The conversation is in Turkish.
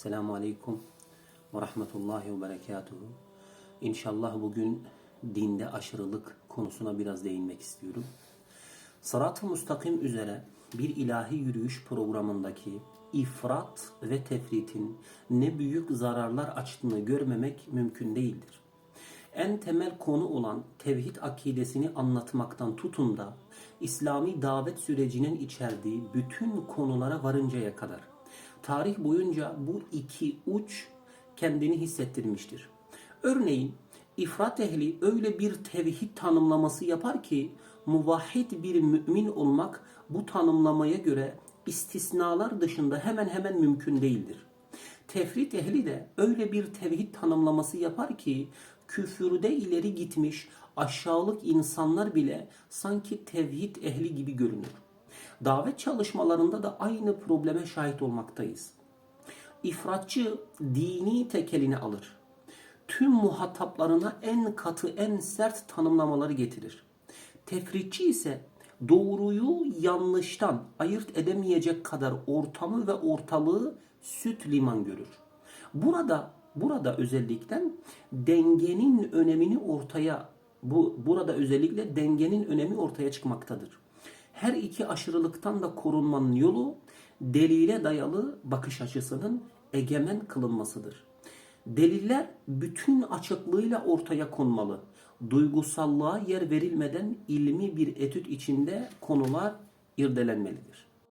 Selamun Aleyküm ve Rahmetullahi ve Berekatuhu. İnşallah bugün dinde aşırılık konusuna biraz değinmek istiyorum. Sırat-ı müstakim üzere bir ilahi yürüyüş programındaki ifrat ve tefritin ne büyük zararlar açtığını görmemek mümkün değildir. En temel konu olan tevhid akidesini anlatmaktan tutun da İslami davet sürecinin içerdiği bütün konulara varıncaya kadar tarih boyunca bu iki uç kendini hissettirmiştir. Örneğin ifrat ehli öyle bir tevhid tanımlaması yapar ki muvahhid bir mümin olmak bu tanımlamaya göre istisnalar dışında hemen hemen mümkün değildir. Tefrit ehli de öyle bir tevhid tanımlaması yapar ki küfürde ileri gitmiş aşağılık insanlar bile sanki tevhid ehli gibi görünür. Davet çalışmalarında da aynı probleme şahit olmaktayız. İfratçı dini tekelini alır. Tüm muhataplarına en katı, en sert tanımlamaları getirir. Tefritçi ise doğruyu yanlıştan ayırt edemeyecek kadar ortamı ve ortalığı süt liman görür. Burada burada özellikle dengenin önemini ortaya bu burada özellikle dengenin önemi ortaya çıkmaktadır. Her iki aşırılıktan da korunmanın yolu delile dayalı bakış açısının egemen kılınmasıdır. Deliller bütün açıklığıyla ortaya konmalı. Duygusallığa yer verilmeden ilmi bir etüt içinde konular irdelenmelidir.